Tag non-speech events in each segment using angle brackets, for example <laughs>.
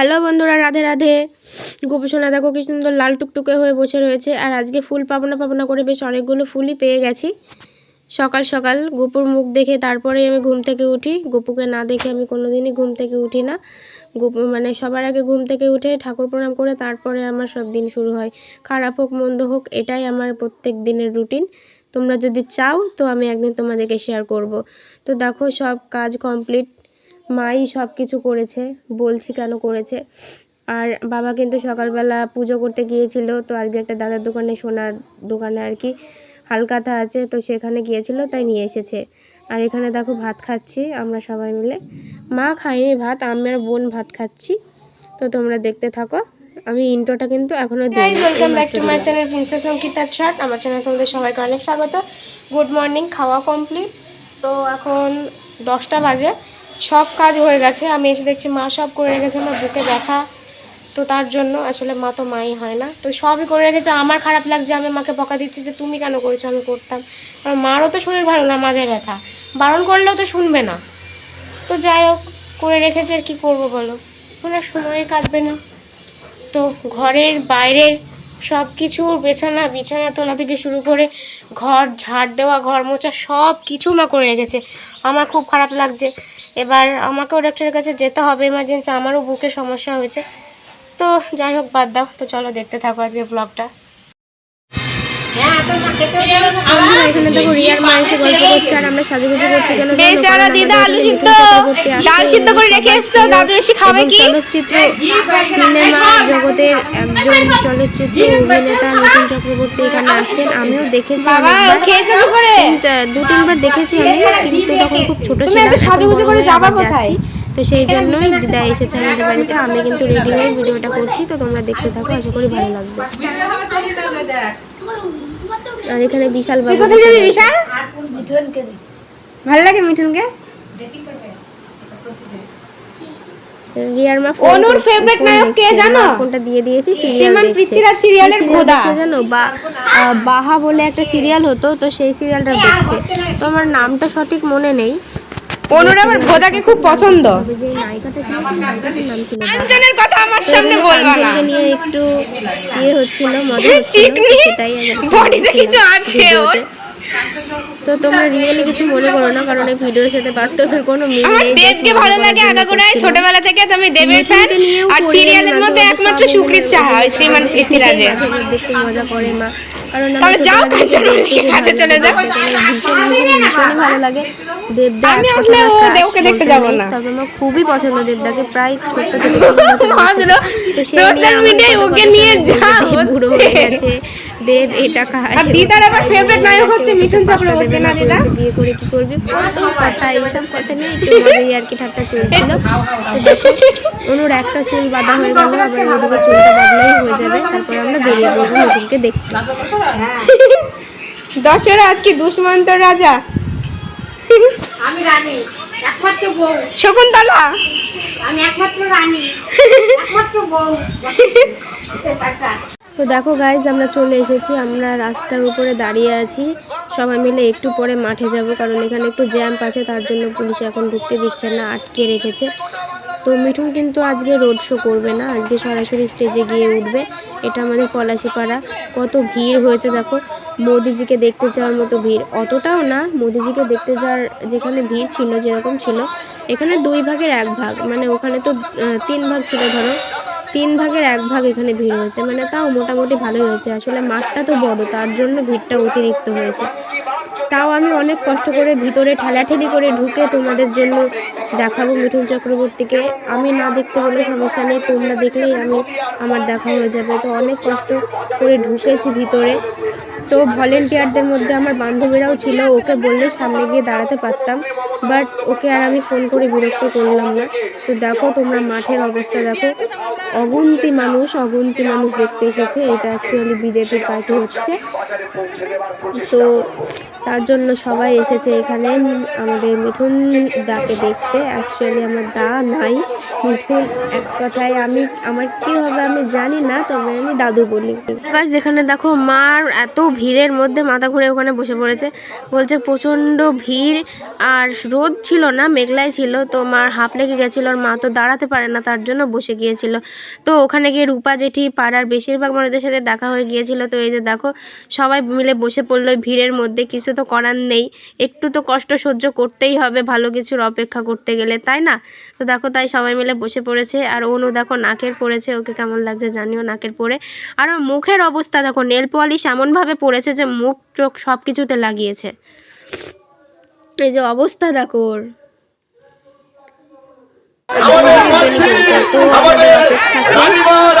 Hello বন্ধুরা, রাধে রাধে। গোপীসোনা, দেখো কি সুন্দর লাল টুকটুকে হয়ে বসে রয়েছে। আর আজকে ফুল পাবো না পাবো না করে বেশ অনেকগুলো ফুলই পেয়ে গেছি। সকাল সকাল গোপুর মুখ দেখে তারপরে আমি ঘুম থেকে উঠি। গোপুকে না দেখে আমি কোনোদিনই ঘুম থেকে উঠি না। গোপু মানে সবার আগে ঘুম থেকে উঠে ঠাকুর প্রণাম করে তারপরে আমার সব দিন শুরু হয়। খারাপ হোক, মন্দ হোক, এটাই আমার প্রত্যেক দিনের রুটিন। তোমরা যদি চাও তো আমি একদিন তোমাদেরকে শেয়ার করব। তো দেখো সব কাজ কমপ্লিট মাই সব কিছু করেছে বলছি কেন করেছে? আর বাবা কিন্তু সকালবেলা পুজো করতে গিয়েছিল তো আজকে একটা দাদার দোকানে সোনার দোকানে আর কি হালকাথা আছে তো সেখানে গিয়েছিল তাই নিয়ে এসেছে। আর এখানে দেখো ভাত খাচ্ছি আমরা সবাই মিলে। মা খাইনি ভাত আমি আর বোন ভাত খাচ্ছি। তো তোমরা দেখতে থাকো। আমি ইন্টোটা কিন্তু এখনও দিই welcome back to my channel princess Ankita chaat আমার চ্যানেল তোমাদের সবাইকে অনেক স্বাগত। গুড মর্নিং খাওয়া কমপ্লিট তো এখন দশটা বাজে। সব কাজ হয়ে গেছে। আমি এসে দেখছি মা সব করে রেখেছে, আমার বুকে ব্যথা। তো তার জন্য আসলে মা তো মাই হয় না। তো সবই করে রেখেছে। আমার খারাপ লাগছে, আমি মাকে বকা দিচ্ছি যে, তুমি কেন করেছ? আমি করতাম। আর মারও তো শরীর ভালো না, মাঝে ব্যথা। বারণ করলেও তো শুনবে না। তো যাই হোক, করে রেখেছে, আর কী করব বলো? আর সময় কাটবে না। তো ঘরের বাইরের সব কিছু বেছানা, বিছানা তোলা থেকে শুরু করে ঘর, ঝাড় দেওয়া, ঘর মোছা সব কিছু মা করে রেখেছে। আমার খুব খারাপ লাগছে। এবার আমাকেও ডাক্তারের কাছে যেতে হবে এমার্জেন্সি আমারও বুকে সমস্যা হয়েছে। তো যাই হোক, বাদ দাও। তো চলো দেখতে থাকো আজকের ব্লগটা বন্ধুরা, এখানে দেখো রিয়ার মা এসে গল্প করছে আর আমরা সাজুগুজু করছি কেন জানো? বেচারা কারণ দিদা আলু সিদ্ধ। ডাল সিদ্ধ করে রেখে এসছো। দাদু এসে খাবে কি? চলচ্চিত্র সিনেমা জগতের একজন চলচ্চিত্র অভিনেতা নতুন চক্রবর্তী এখানে আসছেন। আমিও দেখেছি দু তিনবার দেখেছি আমি কিন্তু তখন খুব ছোট তুমি ছিলাম সাজুগুজু করে যাবা কোথায়? তো সেই জন্যই দিদা এসেছে আমাদের বাড়িতে। আমি কিন্তু রেডি হয়ে ভিডিওটা করছি। তো তোমরা দেখতে থাকো আশা করি ভালো লাগবে। আর এখানে বিশাল বাবু কোথায় যাবি বিশাল? ভালো লাগে মিঠুনকে? রিয়ার মা অনুর favorite নায়ক কে জানো? ফোনটা দিয়ে দিয়েছি সিরিয়াল পৃথ্বীরাজ সিরিয়ালের খোদা। জানো? বা বাহা বলে একটা সিরিয়াল হতো তো সেই সিরিয়ালটা দেখছে। তো আমার নামটা সঠিক মনে নেই। অনুর আমার ভোদাকে খুব পছন্দ। কাঞ্চনের কথা আমার তো সামনে বলবা না। নিয়ে একটু ইয়ে হচ্ছিল <laughs> চিকনি বডিতে কিছু আছে ওর। তো তোমরা রিয়েলি কিছু মনে করো না কারণ এই ভিডিওর সাথে বাস্তবের কোনো মিল আমার নেই। দেবকে ভালো লাগে আগাগোড়ায় ছোটবেলা থেকে তো আমি দেবের ফ্যান আর সিরিয়ালের মধ্যে একমাত্র সুকৃত চাহা ওই শ্রীমান পৃথ্বীরাজের। একটু মজা করে মা। কারণ আমি যাও ছোটবেলা থেকে কাঞ্চন দেবকে ওর কাছে ভালো চলে যাও। লাগে, ভীষণ ভীষণ ভীষণই ভালো লাগে দেবদা আমি আসলে ও দেবকে দেখতে যাব না। তবে আমার খুবই পছন্দ দেবদাকে প্রায় ছোট্ট থেকে <laughs> <laughs> আমার media-য় ওকে নিয়ে হয়ে। গেছে দেব এটা খায় আর দিদার আবার বউ নায়ক হচ্ছে মিঠুন চক্রবর্তী না, দিদা? বিয়ে করে কি করবি? কথা এইসব কথা নিয়ে একটু মজাই আর কি ঠাট্টা চলছিল। অনুর একটা চুল বাঁধা হয়ে গেল আবার ওদিকে চুলটা বাঁধলেই হয়ে যাবে। তারপরে আমরা বেরিয়ে পড়ব নতুনকে দেখতে। দশেরা আজকে দুষ্মন্ত রাজা? আমি রানী একমাত্র বউ। শকুন্তলা? আমি একমাত্র রানী একমাত্র বউ। <laughs> তো দেখো গাইজ আমরা চলে এসেছি, আমরা রাস্তার উপরে দাঁড়িয়ে আছি। সবাই মিলে একটু পরে মাঠে যাব, কারণ এখানে একটু জ্যাম্প আছে, তার জন্য পুলিশ এখন ঢুকতে দিচ্ছে না, আটকে রেখেছে। তো মিঠুন কিন্তু আজকে রোড শো করবে না, আজকে সরাসরি স্টেজে গিয়ে উঠবে। এটা আমাদের পলাশিপাড়া, কত ভিড় হয়েছে দেখো। মোদিজিকে দেখতে যাওয়ার মতো ভিড়, অতটাও না, মোদিজিকে দেখতে যাওয়ার যেখানে ভিড় ছিল, যেরকম ছিল, এখানে দুই ভাগের এক ভাগ মানে ওখানে তো তিন ভাগ ছিল ধরো। তিন ভাগের এক ভাগ এখানে ভিড় হয়েছে। মানে তাও মোটামুটি ভালোই হয়েছে। আসলে মাঠটা তো বড়, তার জন্য ভিড়টা অতিরিক্ত হয়েছে। তাও আমি অনেক কষ্ট করে ভিতরে ঠেলাঠেলি করে ঢুকে তোমাদের জন্য দেখাবো মিঠুন চক্রবর্তীকে। আমি না দেখতে বলে সমস্যা নেই, তোমরা দেখলেই আমি, আমার দেখা হয়ে যাবে। তো অনেক কষ্ট করে ঢুকেছি ভিতরে। তো ভলেন্টিয়ারদের মধ্যে আমার বান্ধবীরাও ছিল, ওকে বললে সামনে গিয়ে দাঁড়াতে পারতাম বাট ওকে আর আমি ফোন করে বিরক্ত করলাম না। তো দেখো তোমরা মাঠের অবস্থা, দেখো অগুন্তি মানুষ অগুন্তি মানুষ দেখতে এসেছে, এটা অ্যাকচুয়ালি বিজেপির পার্টি হচ্ছে। তো তার জন্য সবাই এসেছে এখানে, আমাদের মিঠুন দাকে দেখতে। অ্যাকচুয়ালি আমার দা নাই, মিঠুন এক কথায় আমি, আমার কি হবে আমি জানি না, তবে আমি দাদু বলি। যেখানে দেখো মার এত ভিড়ের মধ্যে মাথা ঘুরে ওখানে বসে পড়েছে। বলছে, প্রচণ্ড ভিড় আর রোদ ছিল না, মেঘলাই ছিল। তো মার হাঁপ লেগে গেছিল আর মা তো দাঁড়াতে পারে না, তার জন্য বসে গিয়েছিল। তো ওখানে গিয়ে রূপা জেঠি পাড়ার বেশিরভাগ মানুষদের সাথে দেখা হয়ে গিয়েছিল। তো এই যে দেখো, সবাই মিলে বসে পড়ল ভিড়ের মধ্যে। কিছু তো করার নেই। একটু তো কষ্ট সহ্য করতেই হবে, ভালো কিছুর অপেক্ষা করতে গেলে, তাই না? তো দেখো, তাই সবাই মিলে বসে পড়েছে। আর অনু দেখো, নাকের পড়েছে। ওকে কেমন লাগছে জানিও, নাকের পরে আর মুখের অবস্থা দেখো, নেল পলিশ এমনভাবে পড়েছে যে মুখ চোখ সব কিছুতে লাগিয়েছে। এই যে অবস্থা দেখো ওর। আমাদের অপেক্ষা শেষ।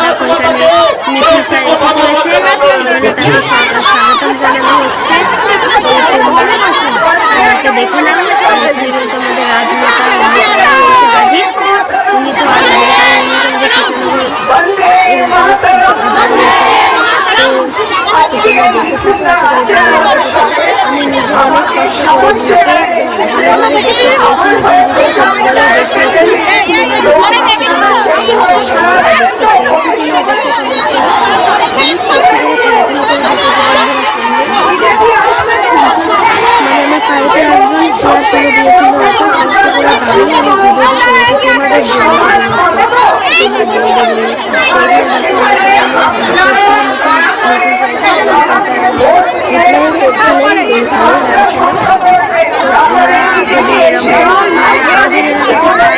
দেখো এখানে মিঠি স্যার এসে পড়েছে এখানে তাকে স্বাগত- স্বাগতম জানানো হচ্ছে তো তোমরা ওনাকে দেখে নাও আর এখানে তোমাদের রাজমাতা অমিত রায় এসে হাজির উনি তো আর আমাদের কাছে যে আমি নিজে অনেক কষ্ট করে মানে আমার পাইপের একজন চেয়ার তুলে দিয়েছিল এত কষ্ট করে দাঁড়িয়ে আমি ভিডিওটা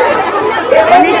করেছি তোমাদের জন্য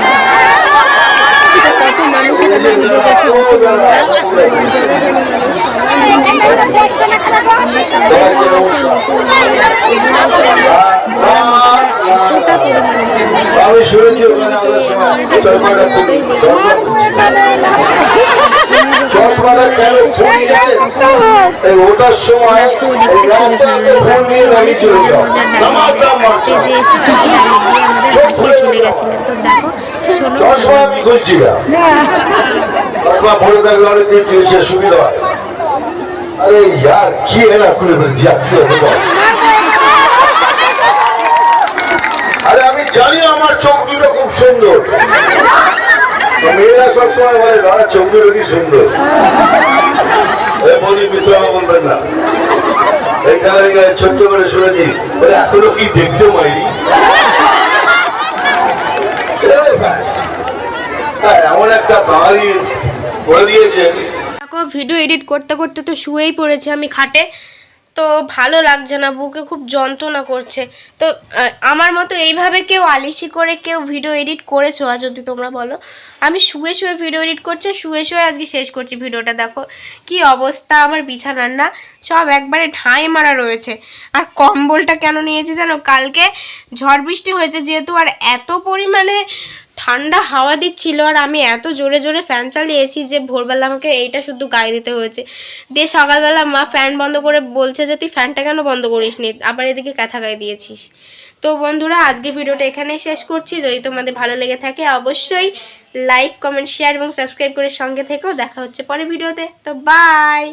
আমি শুনেছি ওখানে চশমাটা কেন ফোন এই ওটার সময় ফোন নিয়ে দাঁড়িয়ে চলে যাও নামাজটা মারছো গেছিলেন তো দেখো আমি সুবিধা হয়। আরে কি এরা খুলে দিয়া কি আরে জানি আমার চোখ দুটো খুব সুন্দর। মেয়েরা সবসময় বলে দাদা চোখ দুটো কি সুন্দর? এ বলি মিত্র বলবেন না। এখানে ছোট্ট করে শুনেছি। এখনও কি দেখতে পাইনি এটাই fact। হ্যাঁ, ভিডিও এডিট করতে করতে তো শুয়েই পড়েছি আমি খাটে। তো ভালো লাগছে না, বুকে খুব যন্ত্রণা করছে। তো আমার মতো এইভাবে কেউ আলিশি করে কেউ ভিডিও এডিট করেছ আর যদি তোমরা বলো? আমি শুয়ে শুয়ে ভিডিও এডিট করছি, শুয়ে শুয়ে আজকে শেষ করছি ভিডিওটা দেখো। কি অবস্থা, আমার বিছানার না? সব একবারে ঠাঁই মারা রয়েছে। আর কম্বলটা কেন নিয়েছি জানো? কালকে ঝড় বৃষ্টি হয়েছে যেহেতু, আর এত পরিমাণে ঠান্ডা হাওয়া দিচ্ছিল আর আমি এত জোরে জোরে ফ্যান চালিয়েছি যে ভোরবেলা আমাকে এইটা শুধু গায়ে দিতে হয়েছে। দিয়ে সকালবেলা মা ফ্যান বন্ধ করে বলছে যে, তুই ফ্যানটা কেন বন্ধ করিস নি আবার এদিকে কাঁথা গায়ে দিয়েছিস। তো বন্ধুরা, আজকে ভিডিওটা এখানেই শেষ করছি। যদি তোমাদের ভালো লেগে থাকে, অবশ্যই লাইক কমেন্ট শেয়ার এবং সাবস্ক্রাইব করে সঙ্গে থেকেও দেখা হচ্ছে পরে ভিডিওতে। তো বাই